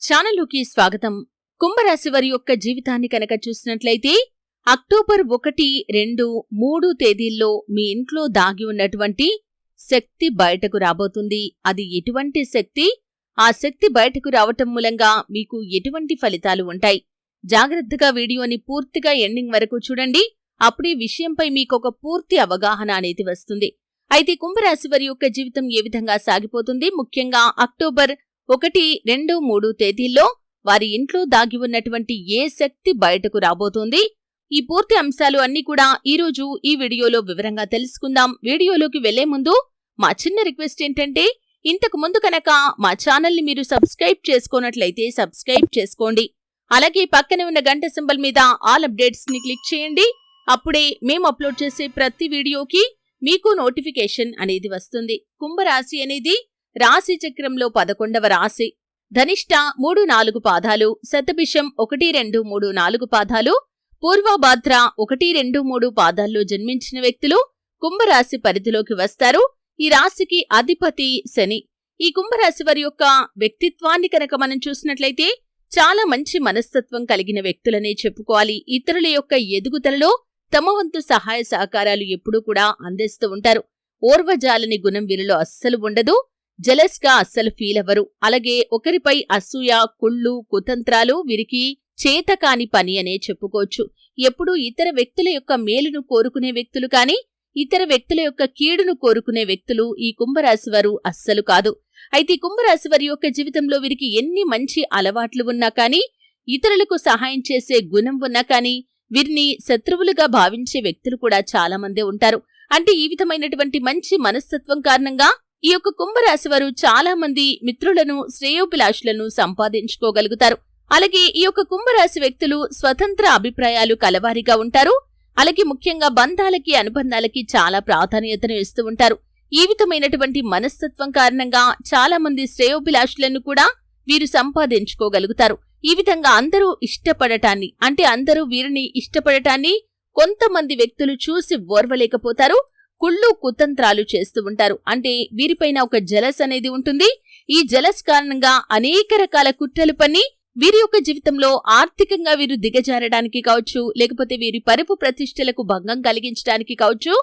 ఛానల్లోకి స్వాగతం. కుంభరాశి వారి యొక్క జీవితాన్ని కనుక చూసినట్లయితే అక్టోబర్ ఒకటి రెండు మూడు తేదీల్లో మీ ఇంట్లో దాగి ఉన్నటువంటి శక్తి బయటకు రాబోతుంది. అది ఎటువంటి శక్తి? ఆ శక్తి బయటకు రావటం మూలంగా మీకు ఎటువంటి ఫలితాలు ఉంటాయి? జాగ్రత్తగా వీడియోని పూర్తిగా ఎండింగ్ వరకు చూడండి. అప్పుడే విషయంపై మీకు ఒక పూర్తి అవగాహన అనేది వస్తుంది. అయితే కుంభరాశి వారి యొక్క జీవితం ఏ విధంగా సాగిపోతుంది? ముఖ్యంగా అక్టోబర్ ఒకటి రెండు మూడు తేదీల్లో వారి ఇంట్లో దాగి ఉన్నటువంటి ఏ శక్తి బయటకు రాబోతోంది? ఈ పూర్తి అంశాలు అన్ని కూడా ఈరోజు ఈ వీడియోలో వివరంగా తెలుసుకుందాం. వీడియోలోకి వెళ్ళే ముందు మా చిన్న రిక్వెస్ట్ ఏంటంటే ఇంతకు ముందు కనుక మా ఛానల్ని మీరు సబ్స్క్రైబ్ చేసుకోనట్లయితే సబ్స్క్రైబ్ చేసుకోండి. అలాగే పక్కనే ఉన్న గంట సింబల్ మీద ఆల్ అప్డేట్స్ని క్లిక్ చేయండి. అప్పుడే మేము అప్లోడ్ చేసే ప్రతి వీడియోకి మీకు నోటిఫికేషన్ అనేది వస్తుంది. కుంభరాశి అనేది రాశి చక్రంలో పదకొండవ రాశి. ధనిష్ట మూడు నాలుగు పాదాలు శతభిషం ఒకటి రెండు మూడు నాలుగు పాదాలు పూర్వభాద్ర ఒకటి రెండు మూడు పాదాల్లో జన్మించిన వ్యక్తులు కుంభరాశి పరిధిలోకి వస్తారు. ఈ రాశికి అధిపతి శని. ఈ కుంభరాశి వారి యొక్క వ్యక్తిత్వాన్ని కనుక మనం చూసినట్లయితే చాలా మంచి మనస్తత్వం కలిగిన వ్యక్తులనే చెప్పుకోవాలి. ఇతరుల యొక్క ఎదుగుదలలో తమ వంతు సహాయ సహకారాలు ఎప్పుడూ కూడా అందిస్తూ ఉంటారు. ఓర్వజాలని గుణం వీరిలో అస్సలు ఉండదు. జలస్గా అస్సలు ఫీల్ అవ్వరు. అలాగే ఒకరిపై అసూయ కుళ్ళు కుతంత్రాలు వీరికి చేతకాని పని అనే చెప్పుకోవచ్చు. ఎప్పుడూ ఇతర వ్యక్తుల యొక్క మేలును కోరుకునే వ్యక్తులు కాని ఇతర వ్యక్తుల యొక్క కీడును కోరుకునే వ్యక్తులు ఈ కుంభరాశి వారు అస్సలు కాదు. అయితే ఈ కుంభరాశి వారి యొక్క జీవితంలో వీరికి ఎన్ని మంచి అలవాట్లు ఉన్నా కానీ ఇతరులకు సహాయం చేసే గుణం ఉన్నా కానీ వీరిని శత్రువులుగా భావించే వ్యక్తులు కూడా చాలా మందే ఉంటారు. అంటే ఈ విధమైనటువంటి మంచి మనస్తత్వం కారణంగా ఈ యొక్క కుంభరాశి వారు చాలా మంది మిత్రులను శ్రేయోభిలాషులను సంపాదించుకోగలుగుతారు. అలాగే ఈ యొక్క కుంభరాశి వ్యక్తులు స్వతంత్ర అభిప్రాయాలు కలవారిగా ఉంటారు. అలాగే ముఖ్యంగా బంధాలకి అనుబంధాలకి చాలా ప్రాధాన్యతను ఇస్తూ ఉంటారు. ఈ విధమైనటువంటి మనస్తత్వం కారణంగా చాలా మంది శ్రేయోభిలాషులను కూడా వీరు సంపాదించుకోగలుగుతారు. ఈ విధంగా అందరూ ఇష్టపడటాన్ని అంటే అందరూ వీరిని ఇష్టపడటాన్ని కొంతమంది వ్యక్తులు చూసి ఓర్వలేకపోతారు. కుళ్ళు కుతంత్రాలు చేస్తూ ఉంటారు. అంటే వీరిపైన ఒక జలస్ అనేది ఉంటుంది. ఈ జలస్ కారణంగా అనేక రకాల కుట్రలు పని వీరి యొక్క జీవితంలో ఆర్థికంగా వీరు దిగజారడానికి కావచ్చు లేకపోతే వీరి పరుపు ప్రతిష్టలకు భంగం కలిగించడానికి కావచ్చు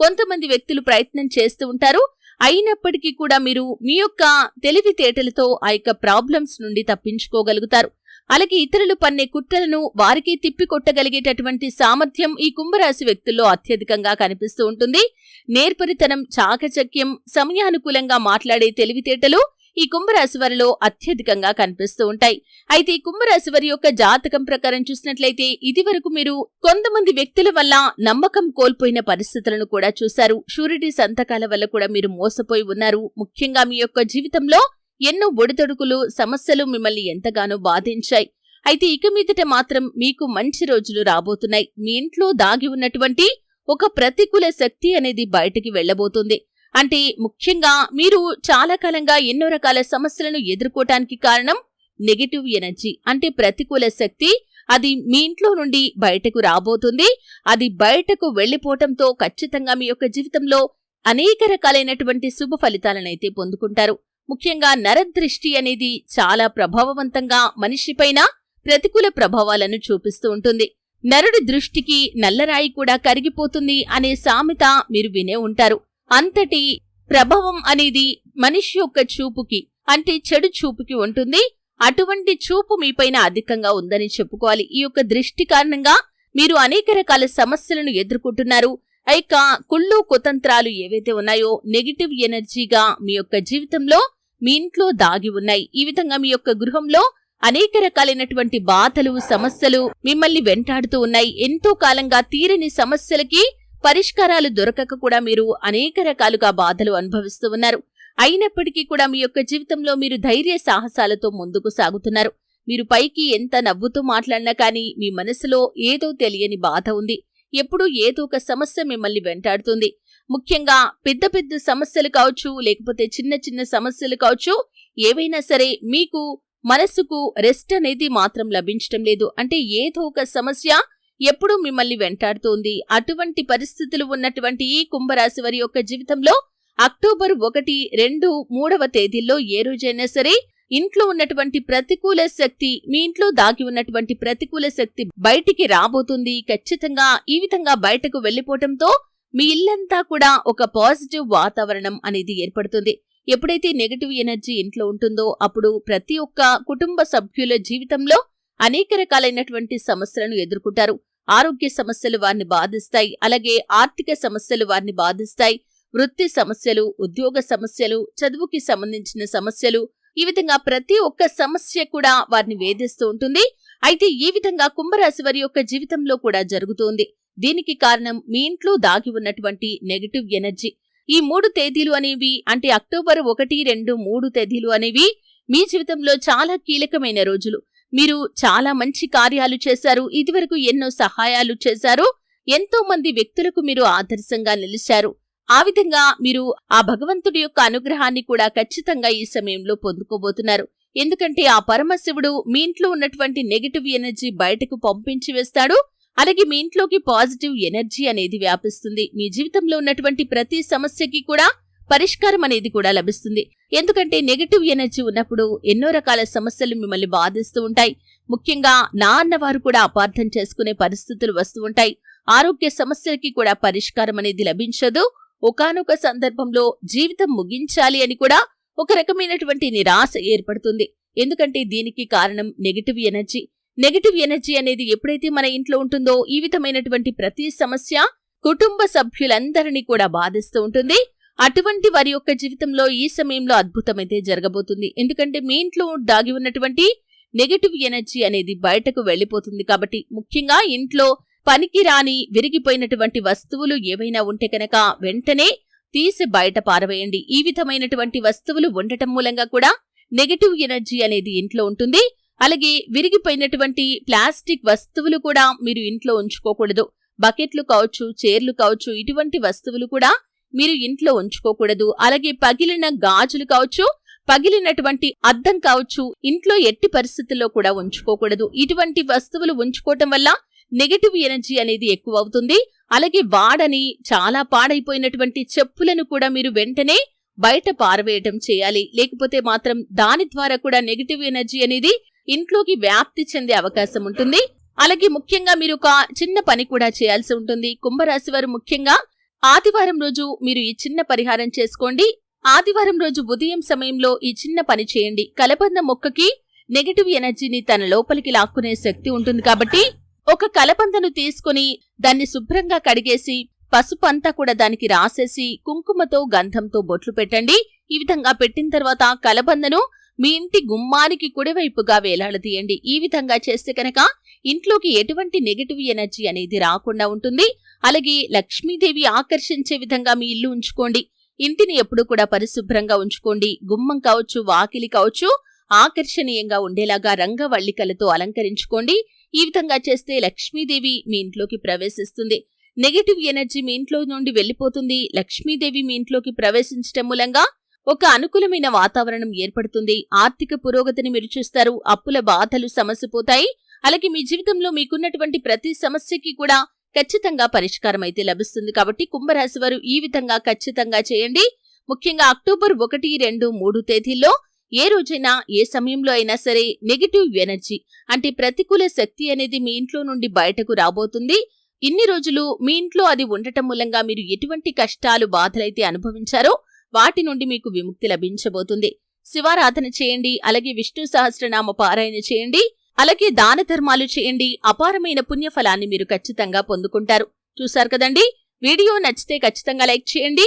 కొంతమంది వ్యక్తులు ప్రయత్నం చేస్తూ ఉంటారు. అయినప్పటికీ కూడా మీరు మీ యొక్క తెలివితేటలతో ఆ యొక్క ప్రాబ్లమ్స్ నుండి తప్పించుకోగలుగుతారు. అలాగే ఇతరులు పన్నే కుట్రలను వారికి తిప్పికొట్టగలిగేటటువంటి సామర్థ్యం ఈ కుంభరాశి వ్యక్తుల్లో అత్యధికంగా కనిపిస్తూ ఉంటుంది. నేర్పరితనం చాకచక్యం సమయానుకూలంగా మాట్లాడే తెలివితేటలు ఈ కుంభరాశి వారిలో అత్యధికంగా కనిపిస్తూ ఉంటాయి. అయితే ఈ కుంభరాశి వారి యొక్క జాతకం ప్రకారం చూసినట్లయితే ఇదివరకు మీరు కొంతమంది వ్యక్తుల వల్ల నమ్మకం కోల్పోయిన పరిస్థితులను కూడా చూశారు. షూరిటీ సంతకాల వల్ల కూడా మీరు మోసపోయి ఉన్నారు. ముఖ్యంగా మీ యొక్క జీవితంలో ఎన్నో ఒడిదొడుకులు సమస్యలు మిమ్మల్ని ఎంతగానో బాధించాయి. అయితే ఇక మీదట మాత్రం మీకు మంచి రోజులు రాబోతున్నాయి. మీ ఇంట్లో దాగి ఉన్నటువంటి ఒక ప్రతికూల శక్తి అనేది బయటికి వెళ్ళబోతుంది అంటే ముఖ్యంగా మీరు చాలా కాలంగా ఎన్నో రకాల సమస్యలను ఎదుర్కోవటానికి కారణం నెగటివ్ ఎనర్జీ. అంటే ప్రతికూల శక్తి అది మీ ఇంట్లో నుండి బయటకు రాబోతుంది. అది బయటకు వెళ్ళిపోవటంతో ఖచ్చితంగా మీ యొక్క జీవితంలో అనేక రకాలైనటువంటి శుభ ఫలితాలనైతే పొందుకుంటారు. ముఖ్యంగా నరదృష్టి అనేది చాలా ప్రభావవంతంగా మనిషిపైన ప్రతికూల ప్రభావాలను చూపిస్తూ ఉంటుంది. నరుడి దృష్టికి నల్లరాయి కూడా కరిగిపోతుంది అనే సామెత మీరు వినే ఉంటారు. అంతటి ప్రభావం అనేది మనిషి యొక్క చూపుకి అంటే చెడు చూపుకి ఉంటుంది. అటువంటి చూపు మీపైన అధికంగా ఉందని చెప్పుకోవాలి. ఈ యొక్క దృష్టి కారణంగా మీరు అనేక రకాల సమస్యలను ఎదుర్కొంటున్నారు. ఆ కుళ్ళు కుతంత్రాలు ఏవైతే ఉన్నాయో నెగిటివ్ ఎనర్జీగా మీ యొక్క జీవితంలో మీ ఇంట్లో దాగి ఉన్నాయి. ఈ విధంగా మీ యొక్క గృహంలో అనేక రకాలైనటువంటి బాధలు సమస్యలు మిమ్మల్ని వెంటాడుతూ ఉన్నాయి. ఎంతో కాలంగా తీరని సమస్యలకి పరిష్కారాలు దొరకక కూడా మీరు అనేక రకాలుగా బాధలు అనుభవిస్తూ ఉన్నారు. అయినప్పటికీ కూడా మీ యొక్క జీవితంలో మీరు ధైర్య సాహసాలతో ముందుకు సాగుతున్నారు. మీరు పైకి ఎంత నవ్వుతూ మాట్లాడినా కానీ మీ మనసులో ఏదో తెలియని బాధ ఉంది. ఎప్పుడూ ఏదో ఒక సమస్య మిమ్మల్ని వెంటాడుతుంది. ముఖ్యంగా పెద్ద పెద్ద సమస్యలు కావచ్చు లేకపోతే చిన్న చిన్న సమస్యలు కావచ్చు ఏవైనా సరే మీకు మనస్సుకు రెస్ట్ అనేది మాత్రం లభించటం లేదు. అంటే ఏదో ఒక సమస్య ఎప్పుడూ మిమ్మల్ని వెంటాడుతోంది. అటువంటి పరిస్థితులు ఉన్నటువంటి ఈ కుంభరాశి వారి యొక్క జీవితంలో అక్టోబర్ ఒకటి రెండు మూడవ తేదీల్లో ఏ రోజైనా సరే ఇంట్లో ఉన్నటువంటి ప్రతికూల శక్తి మీ ఇంట్లో దాగి ఉన్నటువంటి ప్రతికూల శక్తి బయటికి రాబోతుంది. ఖచ్చితంగా ఈ విధంగా బయటకు వెళ్ళిపోవటంతో మీ ఇల్లంతా కూడా ఒక పాజిటివ్ వాతావరణం అనేది ఏర్పడుతుంది. ఎప్పుడైతే నెగటివ్ ఎనర్జీ ఇంట్లో ఉంటుందో అప్పుడు ప్రతి ఒక్క కుటుంబ సభ్యుల జీవితంలో అనేక రకాలైనటువంటి సమస్యలను ఎదుర్కొంటారు. ఆరోగ్య సమస్యలు వారిని బాధిస్తాయి. అలాగే ఆర్థిక సమస్యలు వారిని బాధిస్తాయి. వృత్తి సమస్యలు ఉద్యోగ సమస్యలు చదువుకి సంబంధించిన సమస్యలు ఈ విధంగా ప్రతి ఒక్క సమస్య కూడా వారిని వేధిస్తూ ఉంటుంది. అయితే ఈ విధంగా కుంభరాశి వారి యొక్క జీవితంలో కూడా జరుగుతోంది. దీనికి కారణం మీ ఇంట్లో దాగి ఉన్నటువంటి నెగటివ్ ఎనర్జీ ఈ మూడు తేదీలు అనేవి అంటే అక్టోబర్ ఒకటి రెండు మూడు తేదీలు అనేవి మీ జీవితంలో చాలా కీలకమైన రోజులు. మీరు చాలా మంచి కార్యాలు చేశారు. ఇదివరకు ఎన్నో సహాయాలు చేశారు. ఎంతో మంది వ్యక్తులకు మీరు ఆదర్శంగా నిలిచారు. ఆ విధంగా మీరు ఆ భగవంతుడి యొక్క అనుగ్రహాన్ని కూడా ఖచ్చితంగా ఈ సమయంలో పొందుకోబోతున్నారు. ఎందుకంటే ఆ పరమశివుడు మీ ఇంట్లో ఉన్నటువంటి నెగటివ్ ఎనర్జీ బయటకు పంపించి వేస్తాడు. అలాగే మీ ఇంట్లోకి పాజిటివ్ ఎనర్జీ అనేది వ్యాపిస్తుంది. మీ జీవితంలో ఉన్నటువంటి ప్రతి సమస్యకి కూడా పరిష్కారం అనేది కూడా లభిస్తుంది. ఎందుకంటే నెగటివ్ ఎనర్జీ ఉన్నప్పుడు ఎన్నో రకాల సమస్యలు మిమ్మల్ని బాధిస్తూ ఉంటాయి. ముఖ్యంగా నా అన్నవారు కూడా అపార్థం చేసుకునే పరిస్థితులు వస్తూ ఉంటాయి. ఆరోగ్య సమస్యలకి కూడా పరిష్కారం అనేది లభించదు. ఒకానొక సందర్భంలో జీవితం ముగించాలి అని కూడా ఒక రకమైనటువంటి నిరాశ ఏర్పడుతుంది. ఎందుకంటే దీనికి కారణం నెగటివ్ ఎనర్జీ నెగటివ్ ఎనర్జీ అనేది ఎప్పుడైతే మన ఇంట్లో ఉంటుందో ఈ విధమైనటువంటి ప్రతి సమస్య కుటుంబ సభ్యులందరినీ కూడా బాధిస్తూ ఉంటుంది. అటువంటి వారి యొక్క జీవితంలో ఈ సమయంలో అద్భుతమైతే జరగబోతుంది. ఎందుకంటే మీ ఇంట్లో దాగి ఉన్నటువంటి నెగటివ్ ఎనర్జీ అనేది బయటకు వెళ్ళిపోతుంది కాబట్టి ముఖ్యంగా ఇంట్లో పనికిరాని విరిగిపోయినటువంటి వస్తువులు ఏవైనా ఉంటే కనుక వెంటనే తీసి బయట పారవేయండి. ఈ విధమైనటువంటి వస్తువులు ఉండటం మూలంగా కూడా నెగటివ్ ఎనర్జీ అనేది ఇంట్లో ఉంటుంది. అలాగే విరిగిపోయినటువంటి ప్లాస్టిక్ వస్తువులు కూడా మీరు ఇంట్లో ఉంచుకోకూడదు. బకెట్లు కావచ్చు చైర్లు కావచ్చు ఇటువంటి వస్తువులు కూడా మీరు ఇంట్లో ఉంచుకోకూడదు. అలాగే పగిలిన గాజులు కావచ్చు పగిలినటువంటి అద్దం కావచ్చు ఇంట్లో ఎట్టి పరిస్థితుల్లో కూడా ఉంచుకోకూడదు. ఇటువంటి వస్తువులు ఉంచుకోవటం వల్ల నెగటివ్ ఎనర్జీ అనేది ఎక్కువ అవుతుంది అలాగే వాడని చాలా పాడైపోయినటువంటి చెప్పులను కూడా మీరు వెంటనే బయట పారవేయటం చేయాలి. లేకపోతే మాత్రం దాని ద్వారా కూడా నెగటివ్ ఎనర్జీ అనేది ఇంట్లోకి వ్యాప్తి చెందే అవకాశం ఉంటుంది. అలాగే ముఖ్యంగా మీరు ఒక చిన్న పని కూడా చేయాల్సి ఉంటుంది. కుంభరాశి వారు ముఖ్యంగా ఆదివారం రోజు మీరు ఈ చిన్న పరిహారం చేసుకోండి. ఆదివారం రోజు ఉదయం సమయంలో ఈ చిన్న పని చేయండి. కలబంద మొక్కకి నెగిటివ్ ఎనర్జీని తన లోపలికి లాక్కునే శక్తి ఉంటుంది కాబట్టి ఒక కలబందను తీసుకుని దాన్ని శుభ్రంగా కడిగేసి పసుపు అంతా కూడా దానికి రాసేసి కుంకుమతో గంధంతో బొట్లు పెట్టండి. ఈ విధంగా పెట్టిన తర్వాత కలబందను మీ ఇంటి గుమ్మానికి కుడివైపుగా వేలాడదీయండి. ఈ విధంగా చేస్తే కనుక ఇంట్లోకి ఎటువంటి నెగటివ్ ఎనర్జీ అనేది రాకుండా ఉంటుంది. అలాగే లక్ష్మీదేవి ఆకర్షించే విధంగా మీ ఇల్లు ఉంచుకోండి. ఇంటిని ఎప్పుడూ కూడా పరిశుభ్రంగా ఉంచుకోండి. గుమ్మం కావచ్చు వాకిలి కావచ్చు ఆకర్షణీయంగా ఉండేలాగా రంగవల్లికలతో అలంకరించుకోండి. ఈ విధంగా చేస్తే లక్ష్మీదేవి మీ ఇంట్లోకి ప్రవేశిస్తుంది. నెగటివ్ ఎనర్జీ మీ ఇంట్లో నుండి వెళ్ళిపోతుంది. లక్ష్మీదేవి మీ ఇంట్లోకి ప్రవేశించటం మూలంగా ఒక అనుకూలమైన వాతావరణం ఏర్పడుతుంది. ఆర్థిక పురోగతిని మీరు చూస్తారు. అప్పుల బాధలు సమసిపోతాయి అలాగే మీ జీవితంలో మీకున్నటువంటి ప్రతి సమస్యకి కూడా ఖచ్చితంగా పరిష్కారం అయితే లభిస్తుంది. కాబట్టి కుంభరాశి వారు ఈ విధంగా ఖచ్చితంగా చేయండి. ముఖ్యంగా అక్టోబర్ ఒకటి రెండు మూడు తేదీల్లో ఏ రోజైనా ఏ సమయంలో అయినా సరే నెగటివ్ ఎనర్జీ అంటే ప్రతికూల శక్తి అనేది మీ ఇంట్లో నుండి బయటకు రాబోతుంది. ఇన్ని రోజులు మీ ఇంట్లో అది ఉండటం మూలంగా మీరు ఎటువంటి కష్టాలు బాధలైతే అనుభవించారో వాటి నుండి మీకు విముక్తి లభించబోతుంది. శివారాధన చేయండి అలాగే విష్ణు సహస్రనామ పారాయణ చేయండి అలాగే దాన ధర్మాలు చేయండి అపారమైన పుణ్యఫలాన్ని మీరు ఖచ్చితంగా పొందుకుంటారు. చూశారు కదండి? వీడియో నచ్చితే ఖచ్చితంగా లైక్ చేయండి